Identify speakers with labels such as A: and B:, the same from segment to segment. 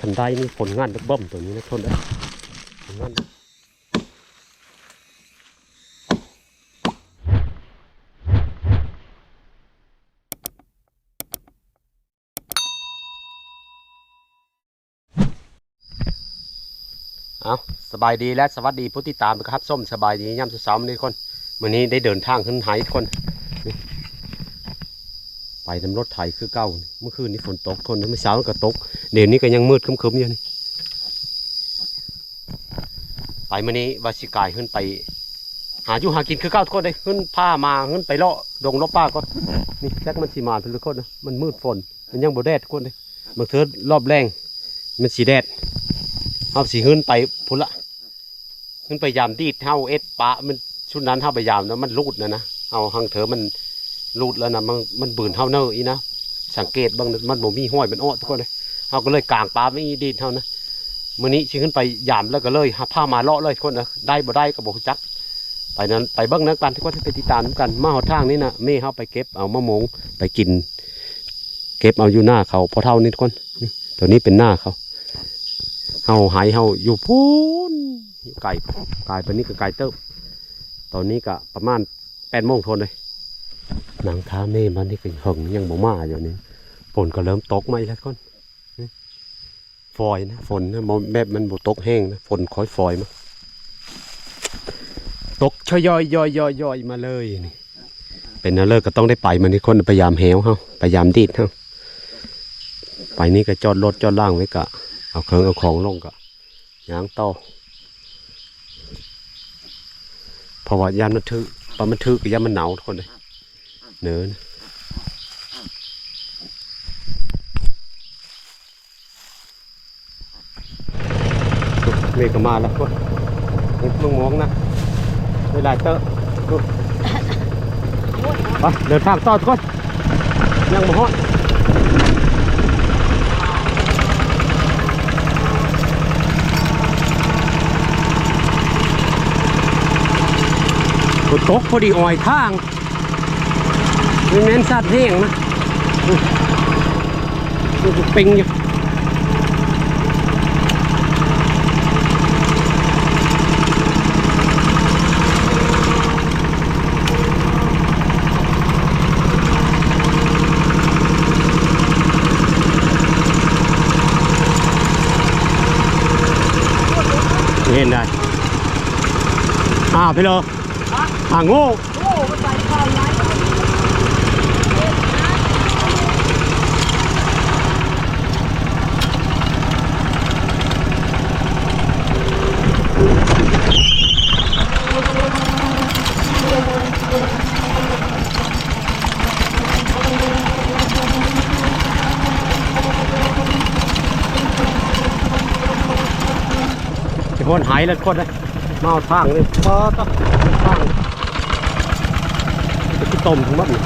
A: คันได้นี่ผลงานเบิ่มตัวนี้นะทนได้ผลงานเอาสบายดีและสวัสดีผู้ติดตามนะครับ ส้มสบายดีย่ำเช้าๆมื้อนี้คนวันนี้ได้เดินทางขึ้นหายคน ไปนำรถไถคือเก่าเมื่อคืนนี้ฝนตกคนเมื่อเช้าก็ตกเดี๋ยวนี้ก็ยังมืดคึ้มๆอยู่นี่ไปมื่อนี้วาสิกายขึ้นไป หาอยู่หากินคือเก่าทุกคนเลยขึ้นผ้ามาขึ้นไปเลาะดงเลาะป้าก็นี่แจ็คมันสีมาทุกคนนะมันมืดฝน มันยังบ่แดดทุกคนเลยบางเทือรอบแรงมันสีแดดเอาสีขึ้นไปพุ่นละขึ้นไปยามดีดเท่าเอ็ดปะมันชุดนั้นเท่าไปยามนะมันรูดนะนะเอาหังเถอมัน รูดแล้วนะมันมันบืนเท่าเนออีนะสังเกตบางมันบ่มีห้อยมันอ้อทุกคนเลยเขาก็เลยกางปลาไม่ดีเท่านะมื้อนี้ชิขึ้นไปยามแล้วก็เลยหาผ้ามาเลาะเลยทุกคนนะได้บ่ได้ก็บ่จักไปนั้นไปเบิ้งนักกันทุกคนที่ไปติดตามนกันมาหอทางนี้นะแม่เขาไปเก็บเอามะมงไปกิน เก็บเอาอยู่หน้าเขาพอเท่านี้ทุกคนนี่ตัวนี้เป็นหน้าเขาเฮาหายเฮาอยู่พูนอยู่ไก่ไก่ปนนี้ก็ไก่เติบตอนนี้ก็ประมาณแปดโมงทนเลย หนังท้าเม่มันนี่ก็หึงยังบ่มาอยู่นี่ฝนก็เริ่มตกมาอีกแล้วคนนี่ฟอยนะฝนนะแบบมันบ่ตกแห้งนะฝนคอยฟอยมาตกชย่อยย่อยย่อยย่อยมาเลยนี่เป็นนั่นเลยก็ต้องได้ไปมันนี่คนพยายามแหวเฮาพยายามดีดเฮาไปนี่ก็จอดรถจอดล่างไว้กะเอาเครื่องเอาของลงกะยางต่อเพราะว่ายามมันทึกปลามันทึกกับยามมันหนาวทุกคนเลย เนินเมฆก็มาแล้วพวกมึงมองนะเวลาเตอะดูไปเดินทางต่อทุกคนยังมาฮอดฝนตกพอดีอ่อยทาง มันแม่นสัตว์แห้งนะมันก็ปิงอยู่เห็นได้อ้าวพี่โลอ่าโง่
B: โอ้มันใส่ข้าวไร
A: ไอนหายแล้วคนเลยมาเอาทางเลยปอต้องทางไปต้มทั้งหมดนี่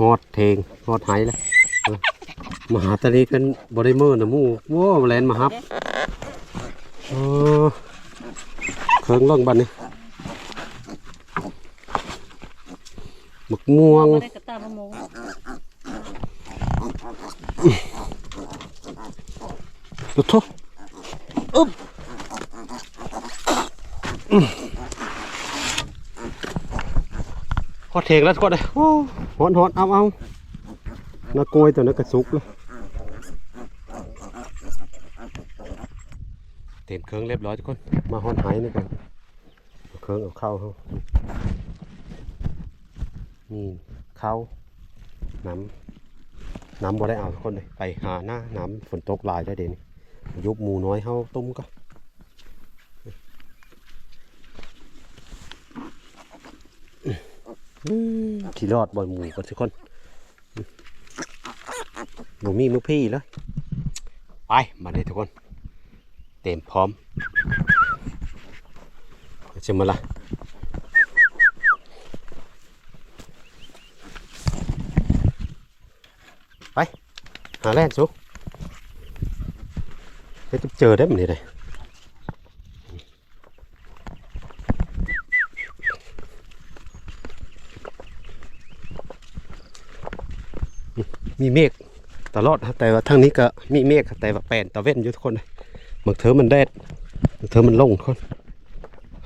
A: ฮอดเทงฮ อดหายแล้วมาหาตะลีกันบริเมอร์นะมู่โว้แลนมาฮับเออเครื่องล่องบันนี่หมึกม่วง
B: ดู
A: ทุอึ๊บอืมพอเทงแล้วกคนเลยโอ้หอนหอนเอาเอา น้ากล้วยตัวนั้นกระซุกเลยเต็มเครื่องเรียบร้อยทุกคน มาหอนหายนี่ก่อนเอาเครื่องเอาเข้าเขานี่เข้าน้ำน้ำบ่ได้เอาทุกคนเลยไปหาหน้าน้ำฝนตกหลายได้เด่นยุบหมูน้อยเฮาตุ้มก็อืมขี่รอดบ่อยหมูกันทุกคน หมูมีมือพี่เลยไปมาเลยทุกคน เต็มพร้อมจะมาละไป หาแล่นสุเดี๋ยวจะเจอได้มันนี่เลยมีเมฆ ตลอดแต่ว่าทางนี้ก็มีเมฆแต่ว่าแปลนตะเว้นอยู่ทุกคนเลยบางเธอมันแดดบางเธอมันลงทุกคน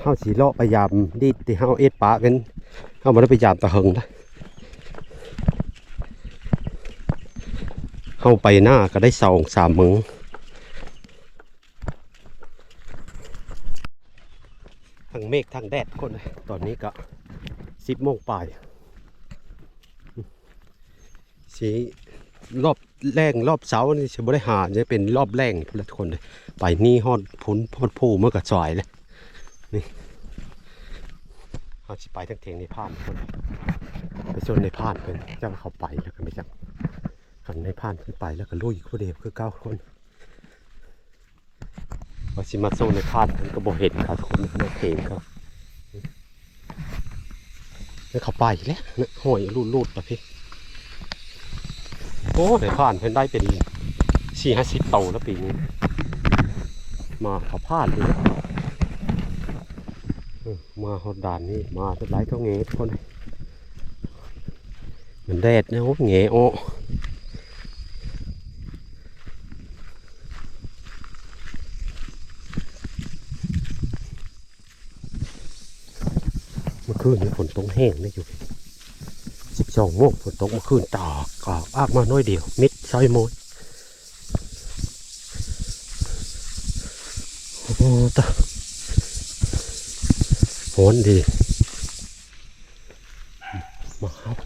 A: เฮาสีเลาะพยายามดีที่เฮาเอ็ดปะกันเฮาบ่ได้พยายามตะเหิงนะเข้าไปหน้าก็ได้สองสามมึงทั้งเมฆทั้งแดดคนตอนนี้ก็สิบโมงปลายสี รอบแรงรอบเสานี่จะบริหารจะเป็นรอบแรงทุกคนเลยไปนี่ฮอดพุ้นพอดผู้เมื่อกับสอยเลยนี่เขาสิไปทั้งเทียงในพานคนไปชนในพานเพิ่นเจ้าเขาไปแล้วก็ไม่จังขันในผ่านขึ้นไปแล้วก็ลุยคู่เดียวคือเก้าคนพอสิมาโซนในผ่านมันก็บ่เห็นครับคนในเพลงครับแล้วเขาไปแล้วห้อยรูดรูดๆไปพี่ โอ้ในผ่านเพิ่นได้เป็นสี่ห้าสิบโตแล้วปีนี้ มาขาพลาดเลยมาฮอดด่านนี่มาเป็นไรก็เงี้ทุกคนมันแดดนะโอ้เงี้โอ้เมื่อคืนนี้ฝนตกแห้งนะอยู่ องโมงฝนตกเมื่อคืนตากกอกอากมาน้อยเดียว มิดซอยมยโอ้ตาฝนดีมาครับ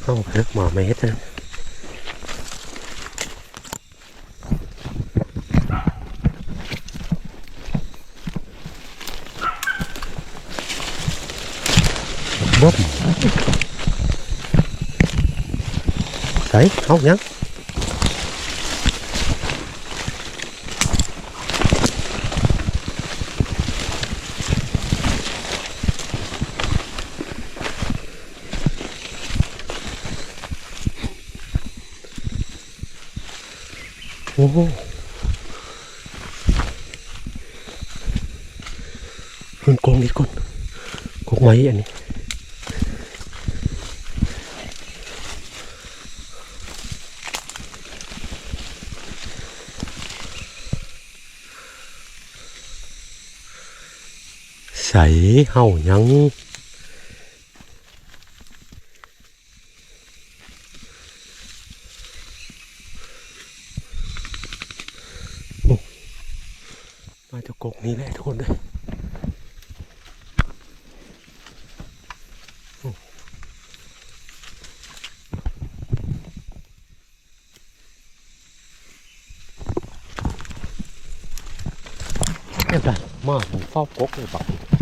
A: เข้าเลิกมาเมตรนะบ๊อบใส่เหมันก องอีกคนกองไม้อัน เห่ายังมาจะกกกนี้แหละทุกคนเลยมาผมเฝ้ากกเลยปะโ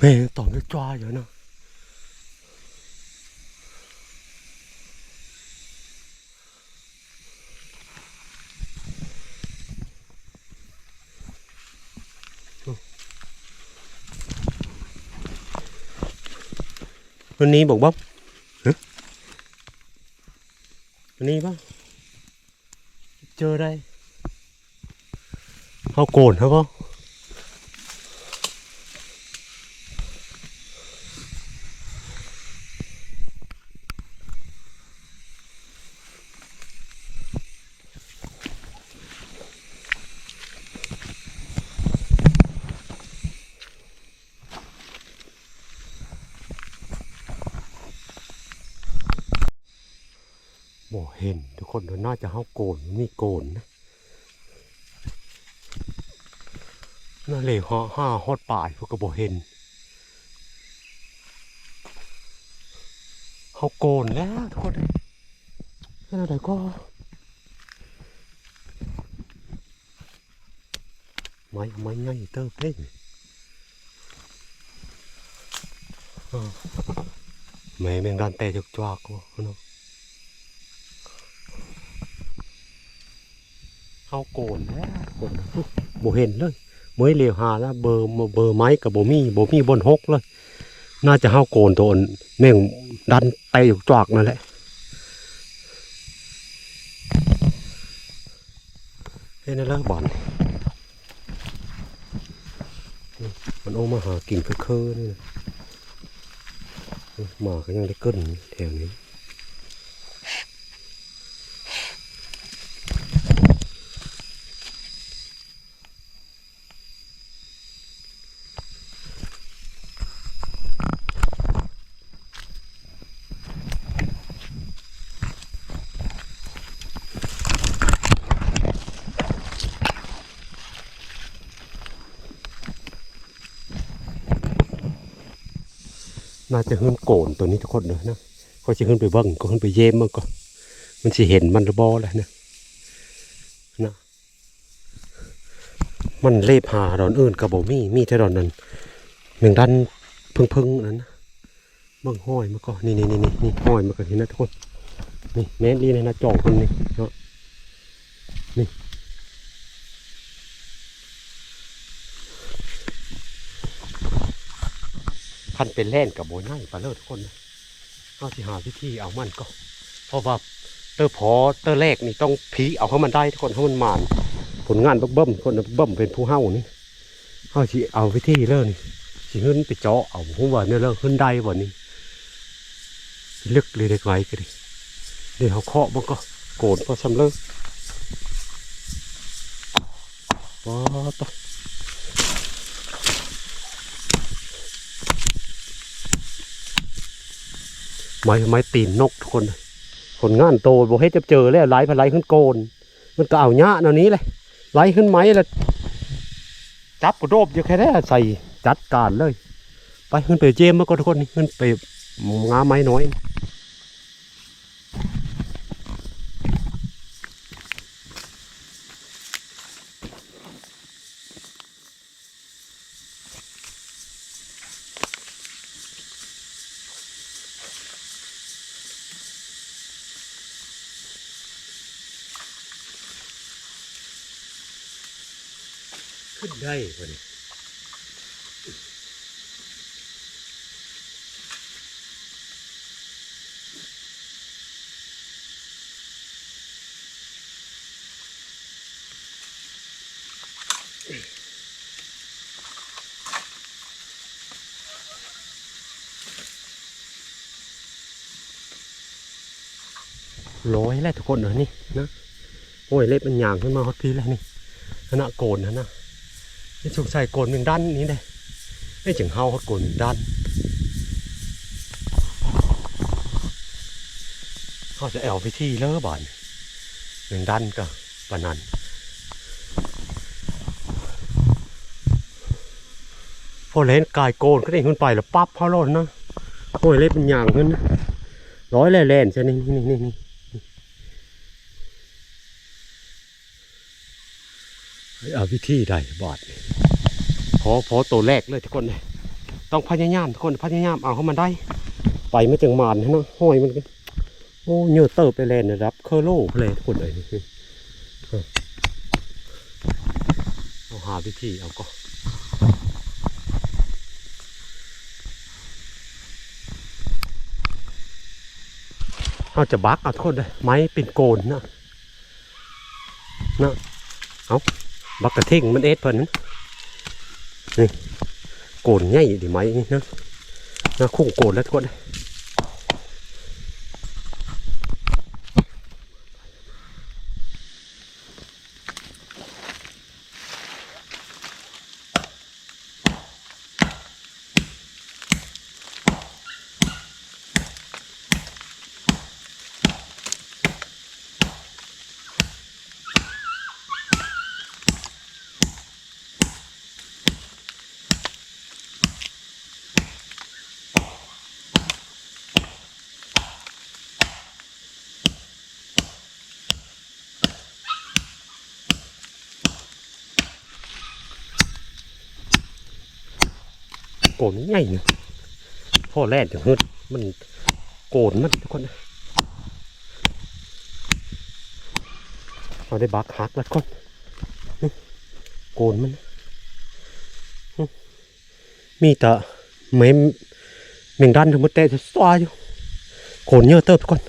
A: ม่ตอบจ้าอยู่นะ。วันนี้บอกบ๊อบวันนี้บ้าเจอได้เขาโกนเขาก็ บ่เห็นทุกคนน่าจะเขาโกนมีโกนนะน่าเลยห้าห้าฮอดป่ายพวกก็บ่เห็นเขาโกนแล้วทุกคนแค่ไหนก็ไม้ไม้ง่ายเติบเพ่งแม่แมงดันแต่จกจวกก็เนาะ เขาโกนแล้วโกนบ่เห็นเลยบ่ให้เลียวหาแล้วเบอร์เบอร์ไม้กับโบมีโบมีบนหกเลย น่าจะเฮาโกนตัวนแม่งดันไปอยู่จอกนั่นแหละเฮ้ยนั่นละบ่อนมันโอมาหากินเคอๆนี่นะหมาก็ยังได้เกินแถวนี้ น่าจะขึ้นโกนตัวนี้ทุกคนเลยนะก็จะขึ้นไปเบิ้งก็ขึ้นไปเยี่ยมมันก็มันจะเห็นมันรือบอเลยนะนะ มันเล็บหาดอนอื่นกับบ่มีมีแต่ดอนนั้นหนึ่งด้านพึ่งพึ่งๆนั้นนะเบิ้งห้อยมันก็นี่นี่นี่นี่ห้อยมันก็เห็นนะทุกคนนี่แม่นลีนะนะจ่องคนนี่เนาะนี่ พันเป็นแล่นกับโบย่ายไปเลยทุกคนเอาที่หาวิธีเอามันก็ เพราะว่าเตอร์พอเตอร์แรกนี่ต้องผีเอาให้มันได้ทุกคนให้มันมานผลงานเบิ่มคนน่ะเบิ่มเป็นผู้เฮ้านี่เฮาสิเอาวิธีเลิศนี่สิขึ้นไปเจาะเอาผมว่าเนี่ยเลิศขึ้นได้บ่นี่ลึกเลยเด็กไว้ก็ดิเดี๋ยวเขาเคาะมันก็โกนพอสำเลิกว้าตะ ไม้ไม้ตีนนกทุกคนคนงานโตบ่ให้จะเจอแล้วหลายพันหลายขึ้นโกน มันก็เอาหญ้าแนวนี้เลยไล่ขึ้นไหมแล้วจับกระโดบอยู่แค่ได้ใส่จัดการเลย ไปขึ้นไปเจมมาก็ทุกคนนี่ขึ้นไปงาไม้น้อย ขึ้นได้พอดีร้อยแล้วทุกคนเหรอนี่นะโอ้ยเล็บมันหยางขึ้นมาฮอตพีแล้วนี่ขณะโกนนะนะ นี่สงสัยโกนหนึ่งด้านนี้เลยไม่ถึงเฮาเขาโกนหนึ่งด้านเขาจะแอลไปที่เล้อะบ่อนหนึ่งด้านก็ปานนั้นพอเล่นกายโกนก็ได้ขึ้นไปแล้วปั๊บเขาโลดนะโอ้ยเล็บเป็นอย่างขึ้นร้อยแล่นๆใช่นี่นี่นี่นี่เอาวิธีใดบอดนี่พ อพอตัวแรกเลยทุกคนเลยต้องพยายามทุกคนพยายามเอาให้มันได้ ไปไม่จังมานนะห้อยมันก็โอ้เนื้อเติบไปแลนนะครับเคอร์โลเลยทุกคนเลยเอาหาวิธีเอาก็เขาจะบักเอาโทษเลยไม้เป็นโกนนะนะเอาบักกระทิงมันเอ็ดเพิ่นนั้น นี่โกนง่ายดีไหมนี่นะนะคู่โกนแล้วทุกคน โกนมันใหญ่เนี่ยพ่อแรกจะเฮิดมันโกนมันทุกคนเอาได้บักหักแล้วก่อนโกนมัน มีแต่เมมเมงดันทั้งหมดแต่จะสวอยู่โกนเยอะเติบทุกคน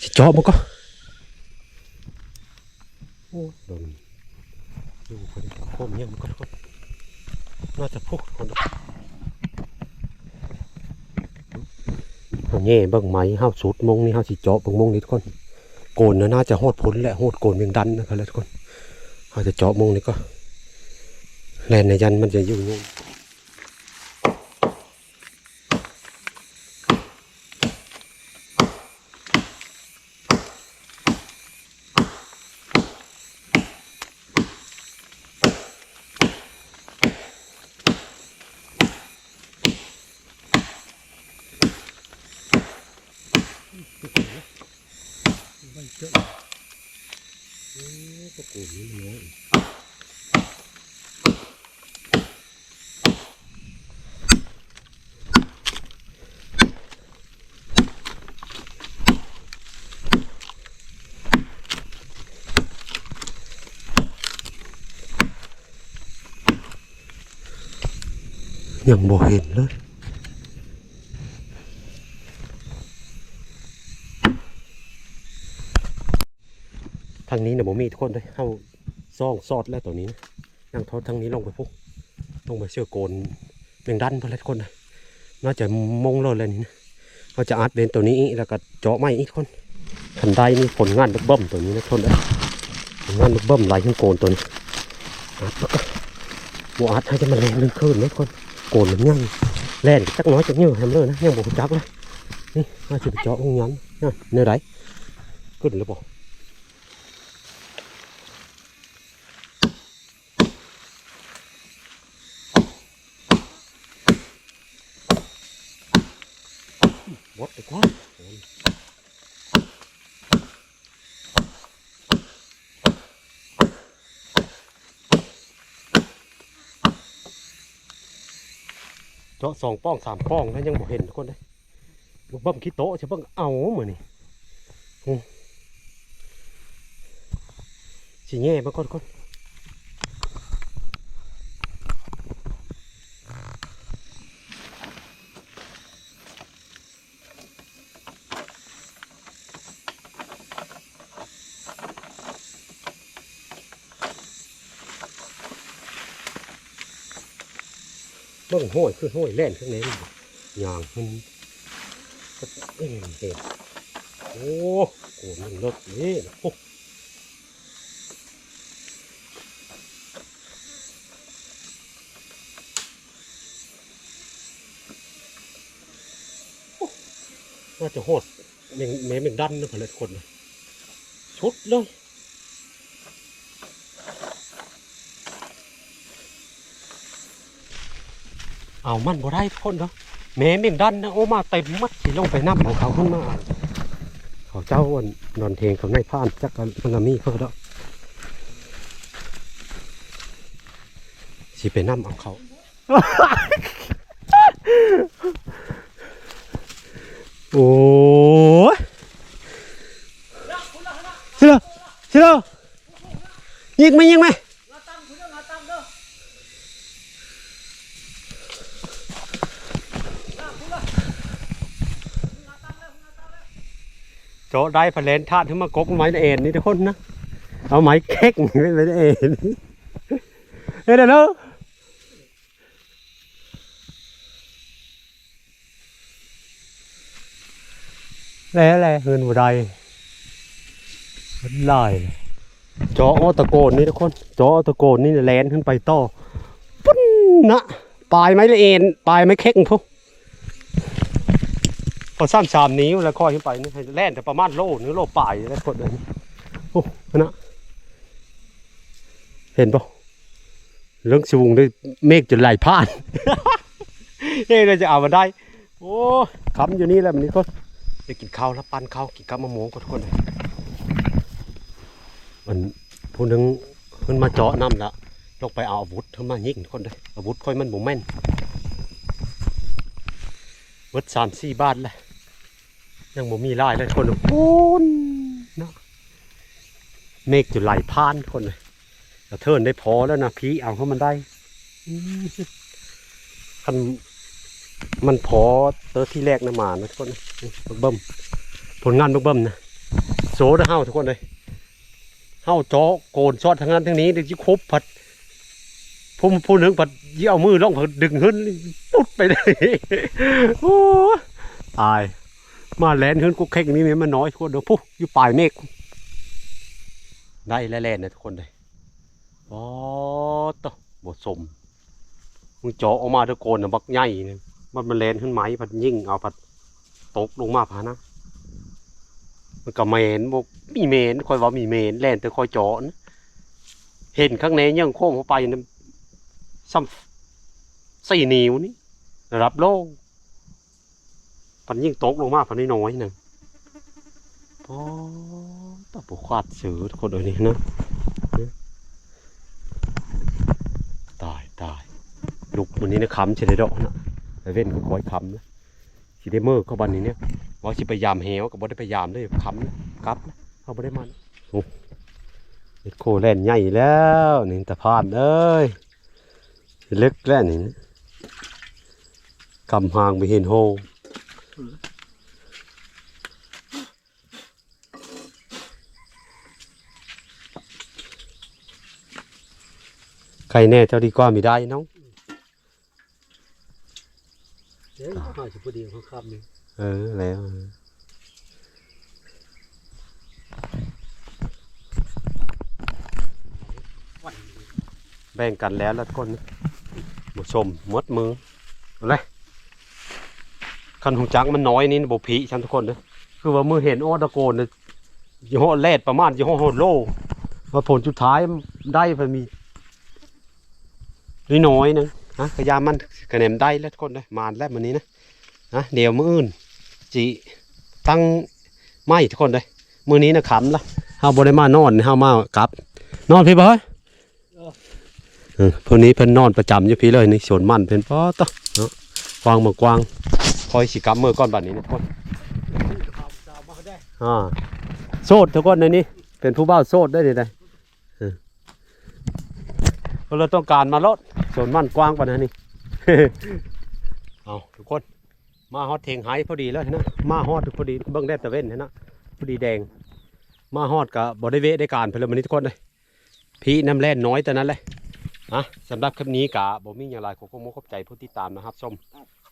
A: สิเจาะมันก็โอ้โดนอยู่คนโคมเยอะมันก็ทุกคนน่าจะพุกคน เอา แง่เบิ่งไหมห้าสุดมงนี่ห้าสิเจาะเบิ่งมงนี่ทุกคนโกนน่าจะโหดพ้นแหละโหดโกนเวียงดันนะครับแล้วทุกคนห้าจะเจาะมงนี่ก็แลนในยันมันจะอยู่งงไม่เจอะเอ๊ะก็โกนนี่เนาะ ยังบ่เห็นเลยทางนี้เนี่ยผมมีทุกคนเลยเข้าซ่องซอดแล้วตัวนี้นะนั่งทอดทางนี้ลงไปพวกลงไปเชื่อโกนเบียงดันพอแล้วทุกคนนะน่าจะมงเลยเลยนี่นะเราจะอัดเบนตัวนี้แล้วก็เจาะไม้อีกคนทันใดมีผลงานลูกเบิ้มตัวนี้นะทุกคนนะผลงานลูกเบิ้มลายขึ้นโกนตัวนี้อัดแล้วก็บัวอัดให้จะมันแรงนึงขึ้นนะทุกคน โกนมันยังแล่นจักน้อยจักเยอะทำเลยนะยังบอกจักเลยนี่มาจะไปเจาะองยันนะเนื้อไหนขึ้นหรือเปล่า หมดไปกว่าเจาะ สองป้องสามป้องแล้วยังบ่เห็นทุกคนเลยลูกเบิ้มขี้โต๊ะใช่บ้งเอาเหมือนนี่อืมสิแง่มางคนทุกคน เบิ่งห้อยคือห้อยแล่นข้างในนี่อย่างมันก็เอ็นเห็นโอ้โหมันลดนี่นะโอ้น่าจะโหดแมงแมงแมงดันนะผลิตคนชุดเลย เอามันบ่ได้พ่นเนาะแม่เม่งดันนะโอ้มาเต็มมัดสิลงไปน้ำของเขาขึ้นมาเขาเจ้าอนนอนเทงเขาในผ่านจักกันมันก็มีเขาดอกสิไปน้ำเอาเขาโอ้ยเชื่อเชื่อยิงไหมยิงไหม โจได้พะเลนทาดขึ้นมากกไม้เอ็นนี่ทุกคนนะเอาไม้เค้กไม่ไม้เอ็นเฮ้ยเดี๋ยวนอะแล้วแหละเงินบ่ได้ลายจอออตะโกนนี่ทุกคนจอออตะโกนนี่แลนขึ้นไปต่อปุ้นนะปลายไม้ละเอ็นปลายไม้เค้กพวก พอซ้ำสามนิ้วแล้วค่อยขึ้นไปนี่ให้แล่นแต่ประมาณโลนึงโลป่ายแล้วกดเลยโอ้นะเห็นปะเรื่องสูงด้วยเมฆจนไหลผ่านเฮ้เราจะเอามาได้ โอ้คำอยู่นี่แหละมันนี่ก็จะกินข้าวแล้วปั้นข้าวกินกับมะม่วงก็ทุกคนเลยมันผู้หนึงขึ้นมาเจาะน้ำละลงไปเอาอาวุธขึ้นมายิงทุกคนเลยอาวุธค่อยมันบ่แม่นเวิดสามสี่บ้าทเลย ยังบ่มีลายเลยคนโอ้นเนาะเมฆจุดไหลผ่านคนเลยกระเทินได้พอแล้วนะพี่เอาเข้ามันได้อืมคันมันพอเตอที่แรกนะหมานะทุกคนนะบักเบิ้มผลงานบักเบิ้มนะโซดาเฮาทุกคนเลยเฮาจอโกนซอดทางนั้นทางนี้เดี๋ยวจะครบผัดผู้ผู้หนึ่งผัดยี่เอามือล่องผัดดึงขึ้นปุ๊ดไปเลยโอ้ตาย มาแลนขึ้นกุกเข่งนี่มันน้อยทุกคนเดี๋ยวปุ๊บอยู่ปลายเมฆได้แล้วแลนนะทุกคนเลยโอ้ตะบทสมมึงเจาะออกมาตะโกนนะบักใหญ่เนี่ยมันมันแลนขึ้นไหมพัดยิ่งเอาพัดตกลงมาพานะมันก็เมนบอกมีเมนคอยว่ามีเมนแลนแต่คอยเจาะนะเห็นข้างในยังโค้งเข้าไปนะซ้ำสี่นิ้วนี่ระดับโลก พันยิ่งตกลงมาพันน้อยๆหนึ่งพอตะปูขาดสือทุกคนเลยนี่นะตายตายลุกวันนี้นะคำเฉลยดอกนะแต่เว้นก็คอยคำนะสิได้เมื่อก็บันนี้เนี่ยว่าสิไปยามเหวกับบ่ได้ไปยามเลยคำนะกลับนะเขาบ่ได้มันโอ้เฮ็ดโคแล่นใหญ่แล้วนี่ตะพานเอ้ยลึกแล้วนี่นะกำหางไปเห็นโฮ ใครแน่เจ้าดีกว่ามีได้น้อง
B: เดี๋ยวเขาจะพอดีเขาคำนี่
A: เออ แล้ว
B: วัน
A: แบ่งกันแล้วแล้วทุกคนผู้ชมหมดมือเอาเลย คันหงจักมันน้อยนี่บ่ผีฉันทุกคนเด้อคือว่ามือเห็นออตะโกนเนี่ยยี่ห้อแรดประมาณยี่ห้อโฮโลว่าผลสุดท้ายได้ไปมีน้อยๆนึงฮะพยายามมันกระแหนมได้แล้วทุกคนเลยมานแล้วมันนี้นะนะเดี๋ยวมืออื่นจีตั้งไม้ทุกคนเลยมือนี้นะขำละเฮาบ่ได้มานอนเฮามากลับ นอนพี่บ่เฮ้ยเออพวกนี้เพิ่นนอนประจำอยู่พี่เลยนี่สวนมันเพิ่นพอต่อเนาะกวางมือกวาง คอยสิกำมือก้อนบัดนี้นะทุกคน
B: ข่าวสาวมาได้
A: อ่าโสดทุกคนในนี้ เป็นผู้บ่าวโสดได้เลยเออเพราะเราต้องการมาลดสวนมันกว้างปานนั้นนี่เอาทุกคน มาฮอดเทงไห้พอดีแล้วนะมาฮอดพอดีเบิ่งแดดตะเว้นเห็นนะพอดีแดง มาฮอดกับ่ได้เวะได้การเพิ่นเลยมื้อนี้ทุกคนเลยพี่น้ำแล่นน้อยแต่นั้นเลยอะสำหรับคลิปนี้กะบ่มีอย่างไรขอขอบคุณขอบใจผู้ที่ตามนะครับส้ม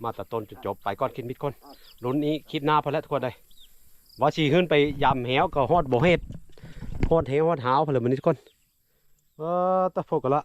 A: มาแต่ต้นจนจบไปก้อนคิดมิดคนรุ่นนี้คิดหน้าพอแล้วทุกคนเลยว่าชีขึ้นไปยำแหวก็ฮอดบ่เฮ็ดฮอดแหวฮอดหาวพอเลยมันนี้ทุกคนเออตะโฟกันละ